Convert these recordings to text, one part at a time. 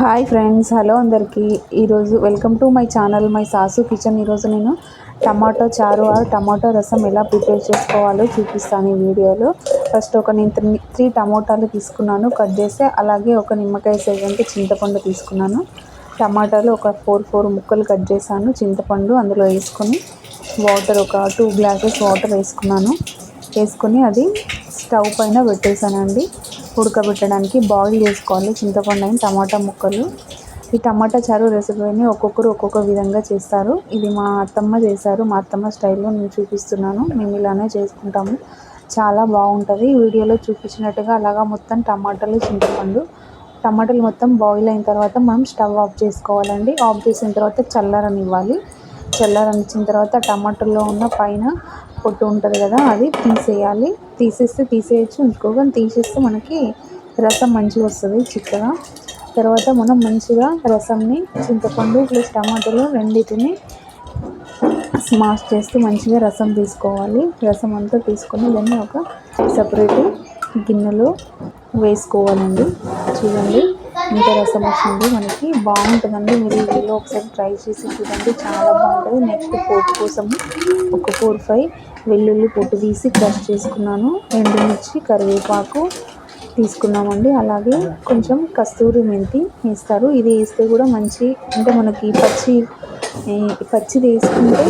Hi friends hello అందరికీ. ఈరోజు welcome to my channel my sauce kitchen. ఈరోజు నేను టమాటో చారు ఆర్ టమాటో రసం ఎలా ప్రిపేర్ చేసుకోవాలో చూపిస్తాను ఈ వీడియోలో. ఫస్ట్ ఒక నేను త్రీ త్రీ టమాటాలు తీసుకున్నాను కట్ చేసి అలాగే ఒక నిమ్మకాయ సైజ్ అంటే చింతపండు తీసుకున్నాను. టమాటాలు ఒక ఫోర్ ఫోర్ ముక్కలు కట్ చేశాను చింతపండు అందులో వేసుకొని వాటర్ ఒక టూ గ్లాసెస్ వాటర్ వేసుకున్నాను. వేసుకొని అది స్టవ్ పైన పెట్టేశానండి. ఉడకబెట్టడానికి బాయిల్ చేసుకోవాలి. చింతపండు టమాటా ముక్కలు. ఈ టమాటా చారు రెసిపీని ఒక్కొక్కరు ఒక్కొక్క విధంగా చేస్తారు. ఇది మా అత్తమ్మ చేశారు. మా అత్తమ్మ స్టైల్లో నేను చూపిస్తున్నాను. మేము ఇలానే చేసుకుంటాము. చాలా బాగుంటుంది. వీడియోలో చూపించినట్టుగా అలాగా మొత్తం టమాటాలు చింతపండు. టమాటాలు మొత్తం బాయిల్ అయిన తర్వాత మనం స్టవ్ ఆఫ్ చేసుకోవాలండి. ఆఫ్ చేసిన తర్వాత చల్లరనివ్వాలి. చల్లరనిచ్చిన తర్వాత టమాటాలో ఉన్న పైన పొట్టు ఉంటుంది కదా అది తీసేయాలి. తీసేస్తే తీసేయచ్చు ఇంకోగా తీసేస్తే మనకి రసం మంచిగా వస్తుంది చిక్కగా. తర్వాత మనం మంచిగా రసంని చింతపండు ప్లస్ టమాటాలు రెండింటిని స్మాష్ చేస్తే మంచిగా రసం తీసుకోవాలి. రసం అంతా తీసుకొని దాన్ని ఒక సపరేట్ గిన్నెలో వేసుకోవాలండి. చూడండి. ఇంత రసం వచ్చింది. మనకి బాగుంటుందండి. మీరు వీడియోలో ఒకసారి ట్రై చేసి చూడండి. చాలా బాగుంటుంది. నెక్స్ట్ పోపు కోసం ఒక ఫోర్ ఫైవ్ వెల్లుల్లి పొట్టు తీసి క్రష్ చేసుకున్నాను. ఎండుమిర్చి కరివేపాకు తీసుకున్నామండి. అలాగే కొంచెం కస్తూరి మెంతి వేస్తారు. ఇది వేస్తే కూడా మంచి అంటే మనకి పచ్చి పచ్చిది వేసుకుంటే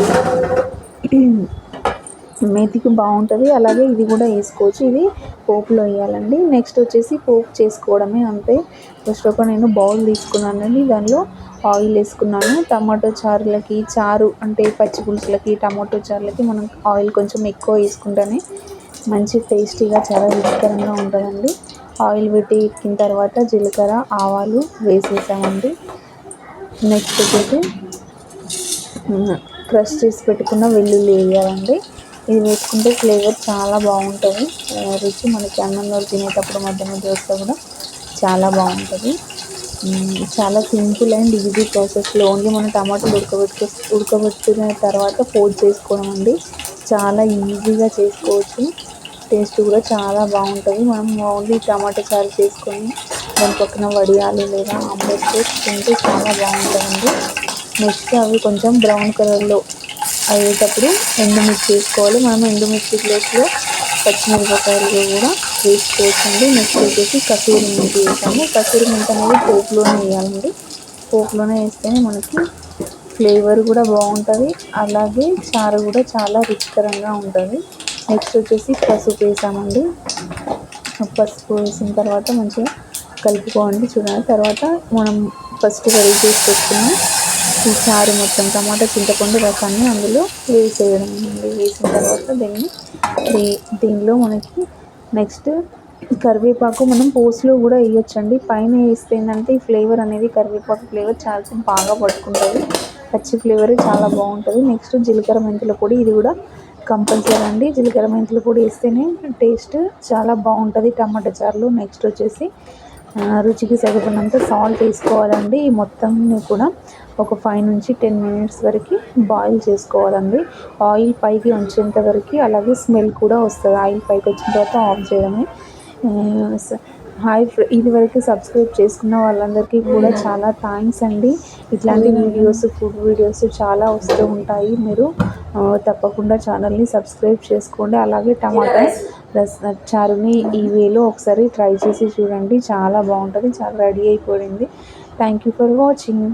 మెతికి బాగుంటుంది. అలాగే ఇది కూడా వేసుకోవచ్చు. ఇది పోపులో వేయాలండి. నెక్స్ట్ వచ్చేసి పోపు చేసుకోవడమే అంతే. ఫస్ట్ ఒక నేను బౌల్ తీసుకున్నానండి దానిలో ఆయిల్ వేసుకున్నాను. టమాటో చారులకి చారు అంటే పచ్చి పులుసులకి టమాటో చారులకి మనం ఆయిల్ కొంచెం ఎక్కువ వేసుకుంటేనే మంచి టేస్టీగా చాలా రుచికరంగా ఉంటుందండి. ఆయిల్ పెట్టి ఎక్కిన తర్వాత జీలకర్ర ఆవాలు వేసేసామండి. నెక్స్ట్ వచ్చేసి క్రష్ చేసి పెట్టుకున్న వెల్లుల్లి వేయాలండి. ఇది వేసుకుంటే ఫ్లేవర్ చాలా బాగుంటుంది. రుచి మనకి అన్నంలో తినేటప్పుడు మధ్య మధ్య వస్తే కూడా చాలా బాగుంటుంది. చాలా సింపుల్ అండ్ ఈజీ ప్రాసెస్లో ఓన్లీ మనం టమాటాలు ఉడకబెట్టుకో ఉడకబెట్టిన తర్వాత ఫోల్డ్ చేసుకోవడం అండి చాలా ఈజీగా చేసుకోవచ్చు. టేస్ట్ కూడా చాలా బాగుంటుంది. మనం ఓన్లీ టమాటా చారు చేసుకొని దాని పక్కన వడియాలు లేదా ఆమ్లెట్ తింటే చాలా బాగుంటుందండి. నెక్స్ట్ అవి కొంచెం బ్రౌన్ కలర్లో అయ్యేటప్పుడు ఎండుమిర్చి వేసుకోవాలి. మనం ఎండుమిర్చి ప్లేస్లో పచ్చిమిరపకాయలు కూడా వేసుకోవచ్చండి నెక్స్ట్ వచ్చేసి కసూరి మెంతి వేసాము. కసూరి మెంతి అనేది పోపులోనే వేయాలండి. పోపులోనే వేస్తేనే మనకి ఫ్లేవర్ కూడా బాగుంటుంది. అలాగే చారు కూడా చాలా రుచికరంగా ఉంటుంది. నెక్స్ట్ వచ్చేసి పసుపు వేసామండి. పసుపు వేసిన తర్వాత మంచిగా కలుపుకోండి చూడాలి తర్వాత మనం ఫస్ట్ రెడీ చేసి పెట్టుకున్నాం ఈ చారు మొత్తం టమాటా చింతపండు రసాన్ని అందులో వేసేయడం అండి. వేసిన తర్వాత దీన్ని దీ దీనిలో మనకి నెక్స్ట్ కరివేపాకు మనం పోస్లో కూడా వేయొచ్చండి. పైన వేస్తే ఏంటంటే ఈ ఫ్లేవర్ అనేది కరివేపాకు ఫ్లేవర్ చాలా బాగా పట్టుకుంటుంది. పచ్చి ఫ్లేవర్ చాలా బాగుంటుంది. నెక్స్ట్ జీలకర్ర మెంతుల పొడి ఇది కూడా కంపల్సరీ అండి. జీలకర్ర మెంతుల పొడి వేస్తేనే టేస్ట్ చాలా బాగుంటుంది టమాటా చారులో. నెక్స్ట్ వచ్చేసి రుచికి సరిపడినంత సాల్ట్ వేసుకోవాలండి. మొత్తం కూడా ఒక ఫైవ్ నుంచి టెన్ మినిట్స్ వరకు బాయిల్ చేసుకోవాలండి. ఆయిల్ పైకి వచ్చేంత వరకు అలాగే స్మెల్ కూడా వస్తుంది. ఆయిల్ పైకి వచ్చిన తర్వాత ఆఫ్ చేయడమే. హాయ్ ఇది వరకు సబ్స్క్రైబ్ చేసుకున్న వాళ్ళందరికీ కూడా చాలా థ్యాంక్స్ అండి. ఇట్లాంటి వీడియోస్ ఫుడ్ వీడియోస్ చాలా వస్తూ ఉంటాయి. మీరు తప్పకుండా ఛానల్ని సబ్స్క్రైబ్ చేసుకోండి. అలాగే టమాటా రస్ చారుని ఈ వేలో ఒకసారి ట్రై చేసి చూడండి. చాలా బాగుంటుంది చాలా రెడీ అయిపోయింది. Thank you for watching